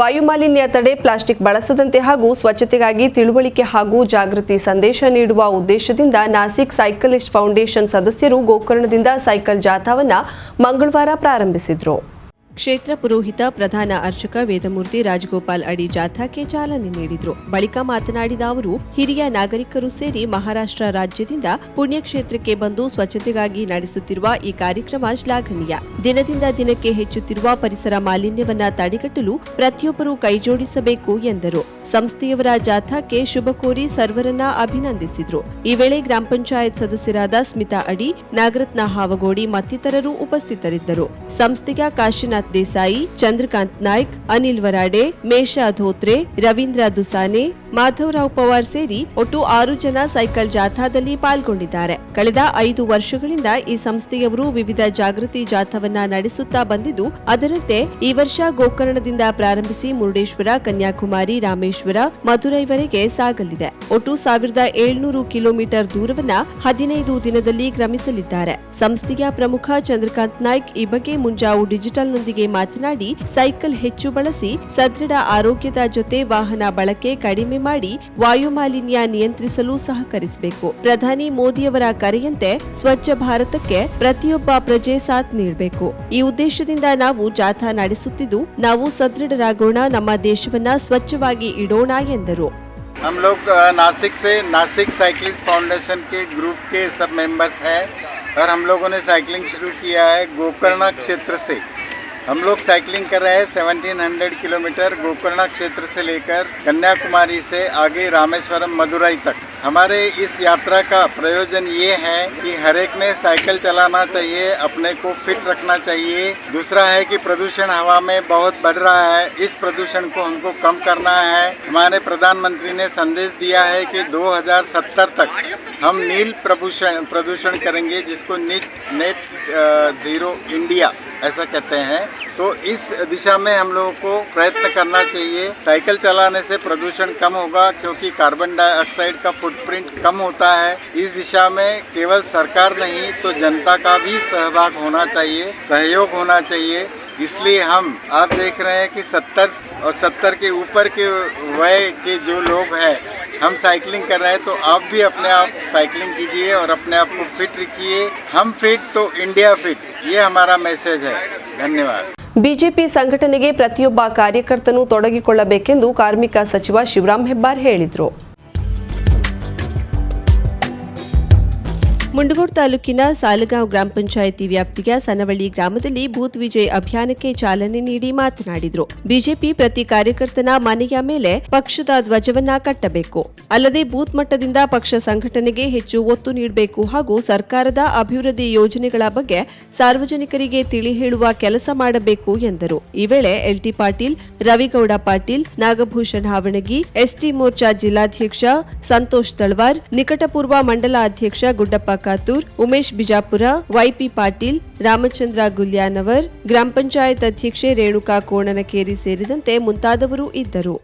ವಾಯುಮಾಲಿನ್ಯ ತಡೆ ಪ್ಲಾಸ್ಟಿಕ್ ಬಳಸದಂತೆ ಹಾಗೂ ಸ್ವಚ್ಛತೆಗಾಗಿ ತಿಳುವಳಿಕೆ ಹಾಗೂ ಜಾಗೃತಿ ಸಂದೇಶ ನೀಡುವ ಉದ್ದೇಶದಿಂದ ನಾಸಿಕ್ ಸೈಕಲಿಸ್ಟ್ ಫೌಂಡೇಶನ್ ಸದಸ್ಯರು ಗೋಕರ್ಣದಿಂದ ಸೈಕಲ್ ಜಾಥಾವನ್ನು ಮಂಗಳವಾರ ಪ್ರಾರಂಭಿಸಿದರು ಕ್ಷೇತ್ರ ಪುರೋಹಿತ ಪ್ರಧಾನ ಅರ್ಚಕ ವೇದಮೂರ್ತಿ ರಾಜಗೋಪಾಲ್ ಅಡಿ ಜಾಥಾಕ್ಕೆ ಚಾಲನೆ ನೀಡಿದರು ಬಳಿಕ ಮಾತನಾಡಿದ ಅವರು ಹಿರಿಯ ನಾಗರಿಕರು ಸೇರಿ ಮಹಾರಾಷ್ಟ್ರ ರಾಜ್ಯದಿಂದ ಪುಣ್ಯಕ್ಷೇತ್ರಕ್ಕೆ ಬಂದು ಸ್ವಚ್ಛತೆಗಾಗಿ ನಡೆಸುತ್ತಿರುವ ಈ ಕಾರ್ಯಕ್ರಮ ಶ್ಲಾಘನೀಯ ದಿನದಿಂದ ದಿನಕ್ಕೆ ಹೆಚ್ಚುತ್ತಿರುವ ಪರಿಸರ ಮಾಲಿನ್ಯವನ್ನ ತಡೆಗಟ್ಟಲು ಪ್ರತಿಯೊಬ್ಬರೂ ಕೈಜೋಡಿಸಬೇಕು ಎಂದರು ಸಂಸ್ಥೆಯವರ ಜಾಥಾಕ್ಕೆ ಶುಭ ಕೋರಿ ಸರ್ವರನ್ನ ಅಭಿನಂದಿಸಿದ್ರು ಈ ವೇಳೆ ಗ್ರಾಮ ಪಂಚಾಯತ್ ಸದಸ್ಯರಾದ ಸ್ಮಿತಾ ಅಡಿ ನಾಗರತ್ನ ಹಾವಗೋಡಿ ಮತ್ತಿತರರು ಉಪಸ್ಥಿತರಿದ್ದರು ಸಂಸ್ಥೆಯ ಕಾಶಿನಾಥ್ ದೇಸಾಯಿ ಚಂದ್ರಕಾಂತ್ ನಾಯ್ಕ್ ಅನಿಲ್ ವರಾಡೆ ಮೇಷಾ ಧೋತ್ರೆ ರವೀಂದ್ರ ದುಸಾನೆ ಮಾಧವರಾವ್ ಪವಾರ್ ಸೇರಿ ಒಟ್ಟು ಆರು ಜನ ಸೈಕಲ್ ಜಾಥಾದಲ್ಲಿ ಪಾಲ್ಗೊಂಡಿದ್ದಾರೆ ಕಳೆದ ಐದು ವರ್ಷಗಳಿಂದ ಈ ಸಂಸ್ಥೆಯವರು ವಿವಿಧ ಜಾಗೃತಿ ಜಾಥಾವನ್ನ ನಡೆಸುತ್ತಾ ಬಂದಿದ್ದು ಅದರಂತೆ ಈ ವರ್ಷ ಗೋಕರ್ಣದಿಂದ ಪ್ರಾರಂಭಿಸಿ ಮುರುಡೇಶ್ವರ ಕನ್ಯಾಕುಮಾರಿ ರಾಮೇಶ್ವರ ಮಹದೇಶ್ವರ ಮಧುರೈವರೆಗೆ ಸಾಗಲಿದೆ ಒಟ್ಟು ಸಾವಿರದ ಏಳ್ನೂರು ಕಿಲೋಮೀಟರ್ ದೂರವನ್ನ ಹದಿನೈದು ದಿನದಲ್ಲಿ ಕ್ರಮಿಸಲಿದ್ದಾರೆ ಸಂಸ್ಥೆಯ ಪ್ರಮುಖ ಚಂದ್ರಕಾಂತ್ ನಾಯ್ಕ್ ಈ ಬಗ್ಗೆ ಮುಂಜಾವು ಡಿಜಿಟಲ್ನೊಂದಿಗೆ ಮಾತನಾಡಿ ಸೈಕಲ್ ಹೆಚ್ಚು ಬಳಸಿ ಸದೃಢ ಆರೋಗ್ಯದ ಜೊತೆ ವಾಹನ ಬಳಕೆ ಕಡಿಮೆ ಮಾಡಿ ವಾಯುಮಾಲಿನ್ಯ ನಿಯಂತ್ರಿಸಲು ಸಹಕರಿಸಬೇಕು ಪ್ರಧಾನಿ ಮೋದಿಯವರ ಕರೆಯಂತೆ ಸ್ವಚ್ಛ ಭಾರತಕ್ಕೆ ಪ್ರತಿಯೊಬ್ಬ ಪ್ರಜೆ ಸಾಥ್ ನೀಡಬೇಕು ಈ ಉದ್ದೇಶದಿಂದ ನಾವು ಜಾಥಾ ನಡೆಸುತ್ತಿದ್ದು ನಾವು ಸದೃಢರಾಗೋಣ ನಮ್ಮ ದೇಶವನ್ನ ಸ್ವಚ್ಛವಾಗಿ ಇಡೋಣ ಎಂದರು हम लोग अ, नासिक से नासिक साइकिलिस्ट फाउंडेशन के ग्रुप के सब मेंबर्स हैं और हम लोगों ने साइकिलिंग शुरू किया है गोकर्णा क्षेत्र से हम लोग साइकिलिंग कर रहे हैं 1700 किलोमीटर गोकर्णा क्षेत्र से लेकर कन्याकुमारी से आगे रामेश्वरम मदुरई तक हमारे इस यात्रा का प्रयोजन ये है कि हर एक ने साइकिल चलाना चाहिए अपने को फिट रखना चाहिए दूसरा है कि प्रदूषण हवा में बहुत बढ़ रहा है इस प्रदूषण को हमको कम करना है हमारे प्रधानमंत्री ने संदेश दिया है कि 2070 तक हम नील प्रदूषण प्रदूषण करेंगे जिसको नीट नेट जीरो इंडिया ऐसा कहते हैं तो इस दिशा में हम लोगों को प्रयत्न करना चाहिए साइकिल चलाने से प्रदूषण कम होगा क्योंकि कार्बन डाइऑक्साइड का फुटप्रिंट कम होता है इस दिशा में केवल सरकार नहीं तो जनता का भी सहभाग होना चाहिए सहयोग होना चाहिए इसलिए हम आप देख रहे हैं कि 70 और 70 के ऊपर के वय के जो लोग हैं हम साइकिलिंग कर रहे हैं तो आप भी अपने आप साइकिलिंग कीजिए और अपने आप को फिट रखिए हम फिट तो इंडिया फिट ये हमारा मैसेज है धन्यवाद ಬಿಜೆಪಿ ಸಂಘಟನೆಗೆ ಪ್ರತಿಯೊಬ್ಬ ಕಾರ್ಯಕರ್ತನೂ ತೊಡಗಿಕೊಳ್ಳಬೇಕೆಂದು ಕಾರ್ಮಿಕ ಸಚಿವ ಶಿವರಾಮ್ ಹೆಬ್ಬಾರ್ ಹೇಳಿದರು ಮುಂಡಗೋಡ್ ತಾಲೂಕಿನ ಸಾಲಗಾಂವ್ ಗ್ರಾಮ ಪಂಚಾಯಿತಿ ವ್ಯಾಪ್ತಿಯ ಸನವಳ್ಳಿ ಗ್ರಾಮದಲ್ಲಿ ಬೂತ್ ವಿಜಯ್ ಅಭಿಯಾನಕ್ಕೆ ಚಾಲನೆ ನೀಡಿ ಮಾತನಾಡಿದರು ಬಿಜೆಪಿ ಪ್ರತಿ ಕಾರ್ಯಕರ್ತನ ಮನೆಯ ಮೇಲೆ ಪಕ್ಷದ ಧ್ವಜವನ್ನ ಕಟ್ಟಬೇಕು ಅಲ್ಲದೆ ಬೂತ್ ಮಟ್ಟದಿಂದ ಪಕ್ಷ ಸಂಘಟನೆಗೆ ಹೆಚ್ಚು ಒತ್ತು ನೀಡಬೇಕು ಹಾಗೂ ಸರ್ಕಾರದ ಅಭಿವೃದ್ಧಿ ಯೋಜನೆಗಳ ಬಗ್ಗೆ ಸಾರ್ವಜನಿಕರಿಗೆ ತಿಳಿ ಹೇಳುವ ಕೆಲಸ ಮಾಡಬೇಕು ಎಂದರು ಈ ವೇಳೆ L T Patil Ravigowda Patil Nagabhushan Havanagi S T Morcha ಜಿಲ್ಲಾಧ್ಯಕ್ಷ ಸಂತೋಷ್ ತಳವಾರ್ ನಿಕಟಪೂರ್ವ ಮಂಡಲ ಅಧ್ಯಕ್ಷ ಗುಡ್ಡಪ್ಪ ಕಾತೂರ್ ಉಮೇಶ್ ಬಿಜಾಪುರ ವೈಪಿ ಪಾಟೀಲ್ ರಾಮಚಂದ್ರ ಗುಲ್ಯಾನವರ್ ಗ್ರಾಮ ಪಂಚಾಯತ್ ಅಧ್ಯಕ್ಷೆ ರೇಣುಕಾ ಕೋಣನಕೇರಿ ಸೇರಿದಂತೆ ಮುಂತಾದವರು ಇದ್ದರು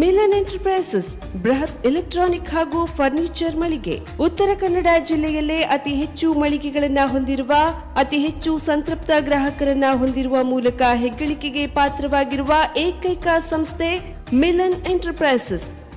ಮಿಲನ್ ಎಂಟರ್ಪ್ರೈಸಸ್ ಬೃಹತ್ ಎಲೆಕ್ಟ್ರಾನಿಕ್ ಹಾಗೂ ಫರ್ನಿಚರ್ ಮಳಿಗೆ ಉತ್ತರ ಕನ್ನಡ ಜಿಲ್ಲೆಯಲ್ಲೇ ಅತಿ ಹೆಚ್ಚು ಮಳಿಗೆಗಳನ್ನು ಹೊಂದಿರುವ ಅತಿ ಹೆಚ್ಚು ಸಂತೃಪ್ತ ಗ್ರಾಹಕರನ್ನ ಹೊಂದಿರುವ ಮೂಲಕ ಹೆಗ್ಗಳಿಕೆಗೆ ಪಾತ್ರವಾಗಿರುವ ಏಕೈಕ ಸಂಸ್ಥೆ ಮಿಲನ್ ಎಂಟರ್ಪ್ರೈಸಸ್